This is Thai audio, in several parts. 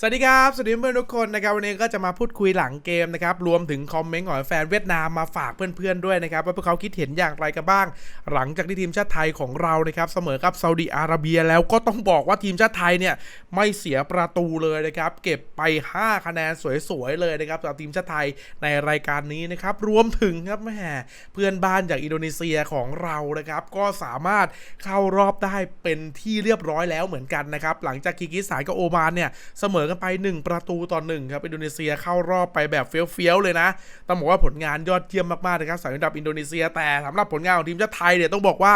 สวัสดีครับ สวัสดีเพื่อนทุกคนนะครับวันนี้ก็จะมาพูดคุยหลังเกมนะครับรวมถึงคอมเมนต์ของแฟนเวียดนามมาฝากเพื่อนๆด้วยนะครับว่าพวกเขาคิดเห็นอย่างไรกันบ้าง หลังจากที่ทีมชาติไทยของเรานะครับเสมอกับซาอุดิอาระเบียแล้วก็ต้องบอกว่าทีมชาติไทยเนี่ยไม่เสียประตูเลยนะครับเก็บไป 5 คะแนนสวยๆเลยนะครับสำหรับทีมชาติไทยในรายการนี้นะครับรวมถึงครับแหมเพื่อนบ้านจากอินโดนีเซียของเรานะครับก็สามารถเข้ารอบได้เป็นที่เรียบร้อยแล้วเหมือนกันนะครับหลังจากคีกิสานกับโอมานเนี่ยเสมอกันไป 1 ประตูต่อหนึ่งครับอินโดนีเซียเข้ารอบไปแบบเฟี้ยวๆเลยนะต้องบอกว่าผลงานยอดเยี่ยมมากๆนะครับสำหรับอินโดนีเซีย แต่สำหรับผลงานของทีมชาติไทยเนี่ยต้องบอกว่า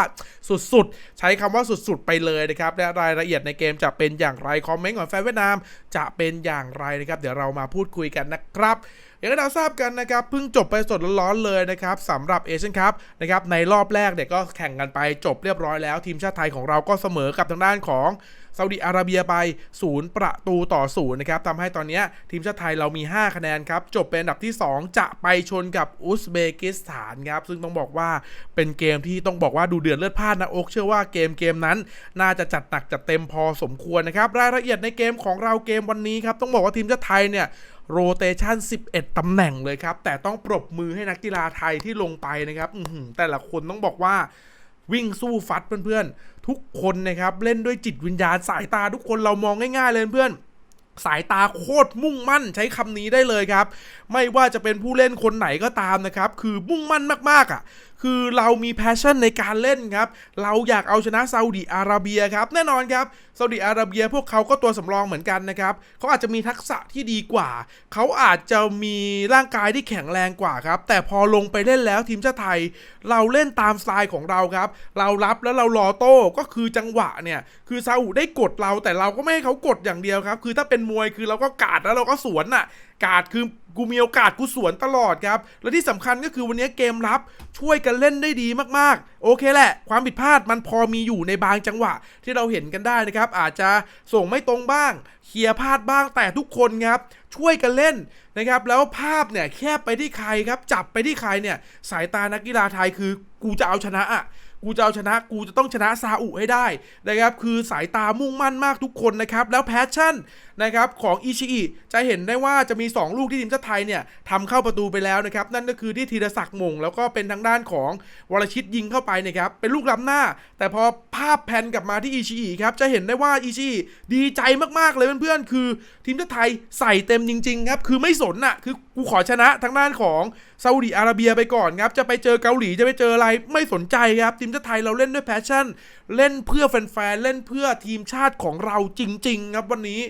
สุดๆ ใช้คำว่าสุดๆไปเลยนะครับและรายละเอียดในเกมจะเป็นอย่างไรคอมเมนต์ของแฟนเวียดนาม จะเป็นอย่างไรนะครับเดี๋ยวเรามาพูดคุยกันนะครับ อย่างที่เราทราบกันนะครับเพิ่งจบไปสดร้อนๆเลยนะครับสำหรับเอเชียนคัพนะครับในรอบแรกเนี่ยก็แข่งกันไปจบเรียบร้อยแล้วทีมชาติไทยของเราก็เสมอกับทางด้านของซาอุดิอาระเบียไป 0 ประตูต่อ 0 นะครับทำให้ตอนนี้ทีมชาติไทยเรามี 5 คะแนนครับ จบเป็นอันดับที่ 2 จะไปชนกับอุซเบกิสถานครับ ซึ่งต้องบอกว่าเป็นเกมที่ต้องบอกว่าดูเดือดเลือดพล่านนะโอกเชื่อว่าเกมเกมนั้น น่าจะจัดหนักจัดเต็มพอสมควรนะครับ รายละเอียดในเกมของเราเกมวันนี้ครับ ต้องบอกว่าทีมชาติไทยเนี่ยโรเตชัน11 ตำแหน่งเลยครับ แต่ต้องปรบมือให้นักกีฬาไทยที่ลงไปนะครับแต่ละคนต้องบอกว่าวิ่งสู้ฟัดเพื่อนๆ ทุกคนนะครับเล่นด้วยจิตวิญญาณสายตาทุกคนเรามองง่ายๆเลยเพื่อนสายตาโคตรมุ่งมั่นใช้คำนี้ได้เลยครับ ไม่ว่าจะเป็นผู้เล่นคนไหนก็ตามนะครับ คือมุ่งมั่นมากๆอะ คือเรามีแพชชั่นในการเล่นครับ เราอยากเอาชนะซาอุดิอาระเบียครับ แน่นอนครับซาอุดิอาระเบียพวกเขาก็ตัวสำรองเหมือนกันนะครับเขาอาจจะมีทักษะที่ดีกว่า เขาอาจจะมีร่างกายที่แข็งแรงกว่าครับ แต่พอลงไปเล่นแล้วทีมชาติไทย เราเล่นตามสไตล์ของเราครับ เรารับแล้วเรารอโต้ก็คือจังหวะเนี่ย คือซาอุได้กดเราแต่เราก็ไม่ให้เขากดอย่างเดียวครับ คือถ้าเป็นมวยคือเราก็กาดแล้วเราก็สวนน่ะกาดคือกูมีโอกาสกูสวนตลอดครับ และที่สำคัญก็คือวันนี้เกมรับช่วยกันเล่นได้ดีมากๆ โอเคแหละ ความผิดพลาดมันพอมีอยู่ในบางจังหวะ ที่เราเห็นกันได้นะครับ อาจจะส่งไม่ตรงบ้างเคลียร์พลาดบ้างแต่ทุกคนครับช่วยกันเล่นนะครับ แล้วภาพเนี่ยแคบไปที่ใครครับ จับไปที่ใครเนี่ย สายตานักกีฬาไทยคือกูจะเอาชนะอะกูจะเอาชนะกูจะต้องชนะซาอุให้ได้นะครับ คือสายตามุ่งมั่นมากทุกคนนะครับ แล้วแพชชั่นนะครับของอิชิอิจะเห็นได้ว่าจะมี 2 ลูกที่ทีมชาติไทยเนี่ยทำเข้าประตูไปแล้วนะครับ นั่นก็คือที่ธีรศักดิ์มง แล้วก็เป็นทางด้านของวรชิตยิงเข้าไปนะครับ เป็นลูกล้ำหน้า แต่พอภาพแพนกลับมาที่อิชิอิครับจะเห็นได้ว่าอิชิอิดีใจมากๆเลยเพื่อนๆ คือทีมชาติไทยใส่เต็มจริงๆครับคือไม่สนอะคือกูขอชนะทางด้านของซาอุดิอาระเบียไปก่อนครับจะไปเจอเกาหลีจะไปเจออะไรไม่สนใจครับทีมชาติไทยเราเล่นด้วยแพชชั่น เล่นเพื่อแฟนๆเล่นเพื่อทีมชาติของเราจริง ๆ ครับวันนี้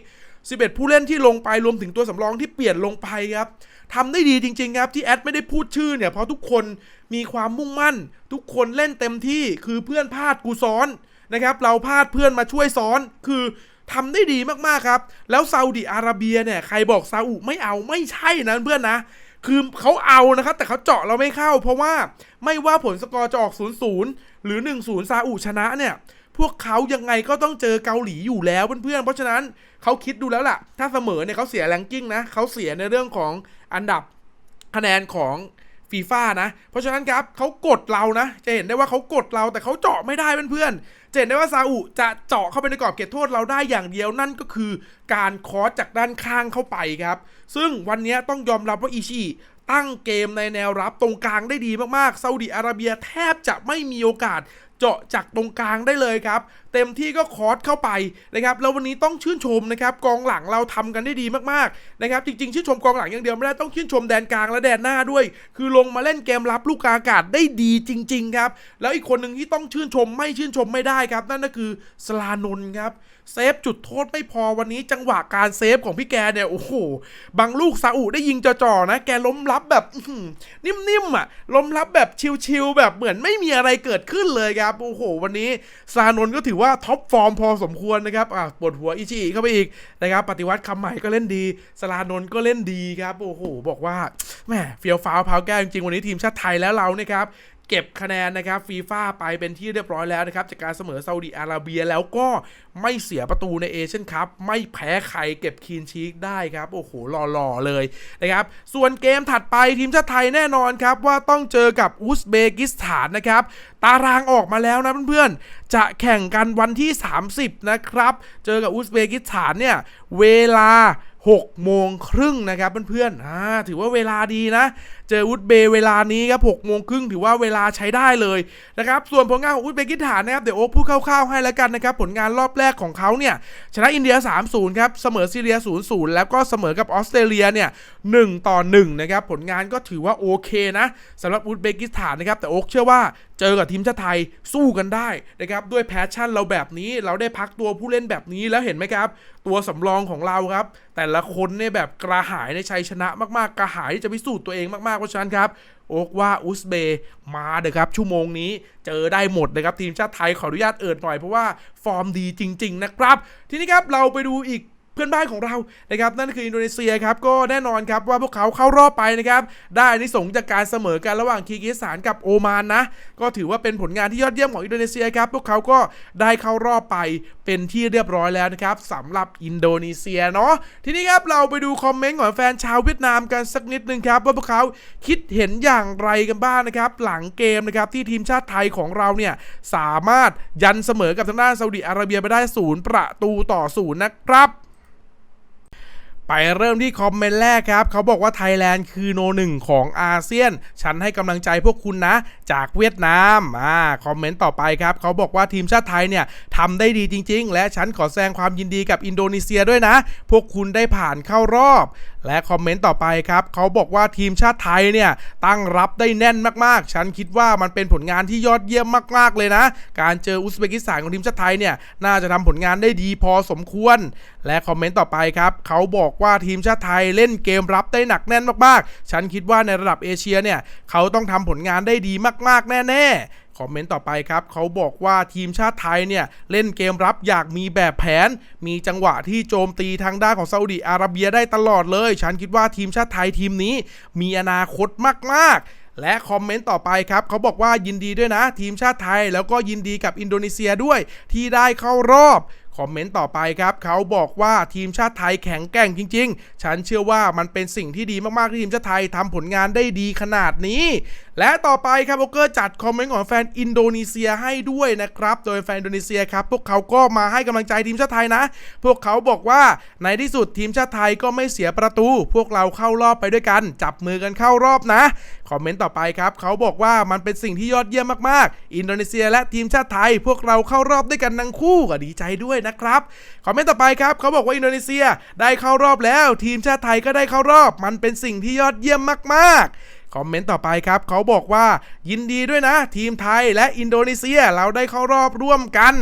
11 ผู้เล่นที่ลงไปรวมถึงตัวสำรองที่เปลี่ยนลงไปครับทำได้ดีจริง ๆ ครับ ที่แอดไม่ได้พูดชื่อเนี่ยเพราะทุกคนมีความมุ่งมั่น ทุกคนเล่นเต็มที่คือเพื่อนพลาดกูซ้อนนะครับเราพลาดเพื่อนมาช่วยซ้อนคือทำได้ดีมากๆครับ แล้วซาอุดิอาระเบียเนี่ยใครบอกซาอุไม่เอาไม่ใช่นะเพื่อนนะ คือเขาเอานะครับ แต่เขาเจาะเราไม่เข้า เพราะว่าไม่ว่าผลสกอร์จะออก 0-0 หรือ 1-0 ซาอุชนะเนี่ย พวกเขายังไงก็ต้องเจอเกาหลีอยู่แล้วเพื่อนๆ เพราะฉะนั้นเขาคิดดูแล้วล่ะ ถ้าเสมอเนี่ยเขาเสียแรงกิ้งนะเขาเสียในเรื่องของอันดับคะแนนของฟีฟ่านะ เพราะฉะนั้นครับเขากดเรานะ จะเห็นได้ว่าเขากดเราแต่เขาเจาะไม่ได้เพื่อนๆจะเห็นได้ว่าซาอุจะเจาะเข้าไปในกรอบเขตโทษเราได้อย่างเดียวนั่นก็คือ การคอสจากด้านข้างเข้าไปครับ ซึ่งวันนี้ต้องยอมรับว่าอิชิตั้งเกมในแนวรับตรงกลางได้ดีมากๆซาอุดิอาระเบียแทบจะไม่มีโอกาส เจาะจากตรงกลางได้เลยครับ เต็มที่ก็คอร์สเข้าไปนะครับแล้ววันนี้ต้องชื่นชมนะครับกองหลังเราทำกันได้ดีมากๆนะครับจริงๆ ชื่นชมกองหลังอย่างเดียวไม่ได้ต้องชื่นชมแดนกลางและแดนหน้าด้วย คือลงมาเล่นเกมรับลูกกางอากาศได้ดีจริง ๆ ครับ แล้วอีกคนหนึ่งที่ต้องชื่นชมไม่ชื่นชมไม่ได้ครับ นั่นก็คือสลานนครับเซฟจุดโทษไม่พอวันนี้จังหวะการเซฟของพี่แกเนี่ยโอ้โหบางลูกซาอุได้ยิงจ่อๆนะ แกล้มรับแบบนิ่มๆอะล้มรับแบบชิวๆแบบเหมือนไม่มีอะไรเกิดขึ้นเลยครับโอ้โห วันนี้ซานนก็ถือว่าท็อปฟอร์มพอสมควรนะครับอะปวดหัวอิชิอิเข้าไปอีกนะครับ ปฏิวัติคำใหม่ก็เล่นดี สลานนก็เล่นดีครับ โอ้โห บอกว่าแหมเฟียวฟ้าวพาวแก้วจริงๆวันนี้ทีมชาติไทยแล้วเราเนี่ยครับ เก็บคะแนนนะครับฟีฟ่าไปเป็นที่เรียบร้อยแล้วนะครับ จากการเสมอซาอุดิอาระเบียแล้วก็ไม่เสียประตูในเอเชียนคัพไม่แพ้ใครเก็บคีนชีกได้ครับ โอ้โหหล่อๆเลยนะครับ ส่วนเกมถัดไปทีมชาติไทยแน่นอนครับ ว่าต้องเจอกับอุซเบกิสถานนะครับ ตารางออกมาแล้วนะเพื่อนๆ จะแข่งกันวันที่ 30 นะครับ เจอกับอุซเบกิสถานเนี่ยเวลา6โมงครึ่งนะครับเพื่อนๆอ่าถือว่าเวลาดีนะ จออุซเบเวลานี้ครับ6โมงครึ่งถือว่าเวลาใช้ได้เลยนะครับ ส่วนผลงานของอุซเบกิสถานนะครับเดี๋ยวโอ๊คพูดคร่าวๆให้แล้วกันนะครับ ผลงานรอบแรกของเขาเนี่ยชนะอินเดีย 3-0 ครับ เสมอซีเรีย 0-0 แล้วก็เสมอกับออสเตรเลียเนี่ย1ต่อ1นะครับ ผลงานก็ถือว่าโอเคนะสำหรับอุซเบกิสถานนะครับ แต่โอ๊คเชื่อว่าเจอกับทีมชาติไทยสู้กันได้นะครับด้วยแพชชั่นเราแบบนี้เราได้พักตัวผู้เล่นแบบนี้แล้วเห็นไหมครับ ตัวสำรองของเราครับ แต่ละคนเนี่ยแบบกระหายในชัยชนะมากๆกระหายที่จะพิสูจน์ตัวเองมากๆเพราะฉะนั้นครับโอ๊กว่าอุซเบย์มาเด้อครับ ชั่วโมงนี้เจอได้หมดนะครับ ทีมชาติไทยขออนุญาตเอิดหน่อยเพราะว่าฟอร์มดีจริง ๆ นะครับ ทีนี้ครับเราไปดูอีก เพื่อนบ้านของเรานะครับนั่นคืออินโดนีเซียครับก็แน่นอนครับว่าพวกเขาเข้ารอบไปนะครับได้นิสงส์จากการเสมอกันระหว่างคีร์กิสถานกับโอมานนะก็ถือว่าเป็นผลงานที่ยอดเยี่ยมของอินโดนีเซียครับพวกเขาก็ได้เข้ารอบไปเป็นที่เรียบร้อยแล้วนะครับสำหรับอินโดนีเซียเนาะทีนี้ครับเราไปดูคอมเมนต์ของแฟนชาวเวียดนามกันสักนิดนึงครับว่าพวกเขาคิดเห็นอย่างไรกันบ้างนะครับหลังเกมนะครับที่ทีมชาติไทยของเราเนี่ยสามารถยันเสมอกับทางด้านซาอุดิอาระเบียไปได้ศูนย์ประตูต่อศูนย์นะครับ ไปเริ่มที่คอมเมนต์แรกครับเขาบอกว่าไทยแลนด์คือโนหนึ่งของอาเซียน ฉันให้กำลังใจพวกคุณนะ จากเวียดนามอ่าคอมเมนต์ต่อไปครับเขาบอกว่าทีมชาติไทยเนี่ยทำได้ดีจริง ๆ และฉันขอแสดงความยินดีกับอินโดนีเซียด้วยนะ พวกคุณได้ผ่านเข้ารอบ และคอมเมนต์ต่อไปครับเขาบอกว่าทีมชาติไทยเนี่ยตั้งรับได้แน่นมากๆ ฉันคิดว่ามันเป็นผลงานที่ยอดเยี่ยมมากๆเลยนะ การเจออุซเบกิสถานของทีมชาติไทยเนี่ยน่าจะทำผลงานได้ดีพอสมควร และคอมเมนต์ต่อไปครับเขาบอกว่าทีมชาติไทยเล่นเกมรับได้หนักแน่นมากๆ ฉันคิดว่าในระดับเอเชียเนี่ย เขาต้องทำผลงานได้ดีมากๆ แน่ๆคอมเมนต์ต่อไปครับเขาบอกว่าทีมชาติไทยเนี่ย เล่นเกมรับอยางมีแบบแผน มีจังหวะที่โจมตีทางด้านของซาอุดิอาระเบียได้ตลอดเลย ฉันคิดว่าทีมชาติไทยทีมนี้ มีอนาคตมาก ๆและคอมเมนต์ต่อไปครับเขาบอกว่ายินดีด้วยนะ ทีมชาติไทยแล้วก็ยินดีกับอินโดนีเซียด้วย ที่ได้เข้ารอบ คอมเมนต์ต่อไปครับเขาบอกว่าทีมชาติไทยแข็งแกร่งจริง ๆ ฉันเชื่อว่ามันเป็นสิ่งที่ดีมากๆที่ทีมชาติไทยทำผลงานได้ดีขนาดนี้ และต่อไปครับโอเกอร์จัดคอมเมนต์ของแฟนอินโดนีเซียให้ด้วยนะครับโดยแฟนอินโดนีเซียครับพวกเขาก็มาให้กำลังใจทีมชาติไทยนะ พวกเขาบอกว่าในที่สุดทีมชาติไทยก็ไม่เสียประตู พวกเราเข้ารอบไปด้วยกัน จับมือกันเข้ารอบนะ คอมเมนต์ต่อไปครับเขาบอกว่ามันเป็นสิ่งที่ยอดเยี่ยมมากๆ อินโดนีเซียและทีมชาติไทย พวกเราเข้ารอบด้วยกันทั้งคู่ก็ดีใจด้วยนะครับคอมเมนต์ต่อไปครับเขาบอกว่าอินโดนีเซียได้เข้ารอบแล้ว ทีมชาติไทยก็ได้เข้ารอบ มันเป็นสิ่งที่ยอดเยี่ยมมากๆคอมเมนต์ต่อไปครับ เขาบอกว่ายินดีด้วยนะ ทีมไทยและอินโดนีเซียเราได้เข้ารอบร่วมกัน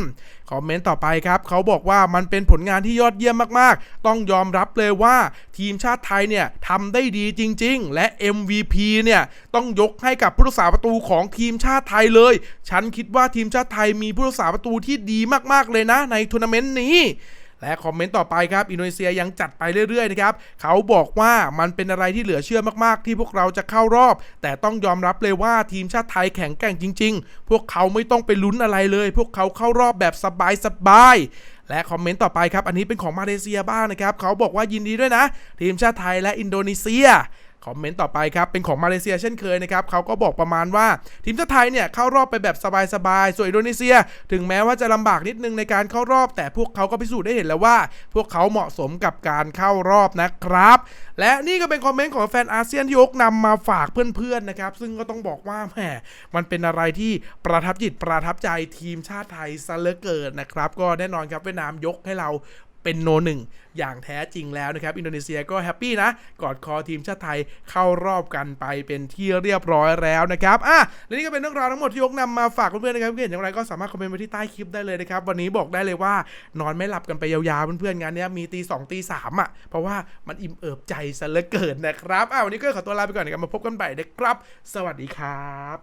คอมเมนต์ต่อไปครับเขาบอกว่ามันเป็นผลงานที่ยอดเยี่ยมมากๆ ต้องยอมรับเลยว่าทีมชาติไทยเนี่ยทำได้ดีจริง ๆ และ MVP เนี่ยต้องยกให้กับผู้รักษาประตูของทีมชาติไทยเลย ฉันคิดว่าทีมชาติไทยมีผู้รักษาประตูที่ดีมากๆเลยนะในทัวร์นาเมนต์นี้ และคอมเมนต์ต่อไปครับอินโดนีเซียยังจัดไปเรื่อยๆนะครับเขาบอกว่ามันเป็นอะไรที่เหลือเชื่อมากๆ ที่พวกเราจะเข้ารอบ แต่ต้องยอมรับเลยว่าทีมชาติไทยแข็งแกร่งจริง ๆ พวกเขาไม่ต้องไปลุ้นอะไรเลย พวกเขาเข้ารอบแบบสบายๆและคอมเมนต์ต่อไปครับ อันนี้เป็นของมาเลเซียบ้างนะครับ เขาบอกว่ายินดีด้วยนะ ทีมชาติไทยและอินโดนีเซีย คอมเมนต์ต่อไปครับ เป็นของมาเลเซียเช่นเคยนะครับเขาก็บอกประมาณว่าทีมชาติไทยเนี่ยเข้ารอบไปแบบสบายๆ ส่วนอินโดนีเซีย ถึงแม้ว่าจะลำบากนิดนึงในการเข้ารอบ แต่พวกเขาก็พิสูจน์ได้เห็นแล้วว่า พวกเขาเหมาะสมกับการเข้ารอบนะครับ และนี่ก็เป็นคอมเมนต์ของแฟนอาเซียนที่ยกนำมาฝากเพื่อนๆนะครับซึ่งก็ต้องบอกว่าแหมมันเป็นอะไรที่ประทับจิตประทับใจทีมชาติไทยซะเหลือเกินนะครับก็แน่นอนครับเวียดนามยกให้เรา เป็นโนหนึ่งอย่างแท้จริงแล้วนะครับ อินโดนีเซียก็แฮปปี้นะ กอดคอทีมชาติไทยเข้ารอบกันไปเป็นที่เรียบร้อยแล้วนะครับอะและนี่ก็เป็นเรื่องราวทั้งหมดที่ยกนำมาฝากเพื่อนๆนะครับเห็นอย่างไรก็สามารถคอมเมนต์ไว้ที่ใต้คลิปได้เลยนะครับ วันนี้บอกได้เลยว่านอนไม่หลับกันไปยาวๆเพื่อนๆงานนี้มีตีสองตีสามอะเพราะว่ามันอิ่มเอิบใจซะเหลือเกินนะครับอะวันนี้ก็ขอตัวลาไปก่อนนะครับมาพบกันใหม่นะครับ สวัสดีครับ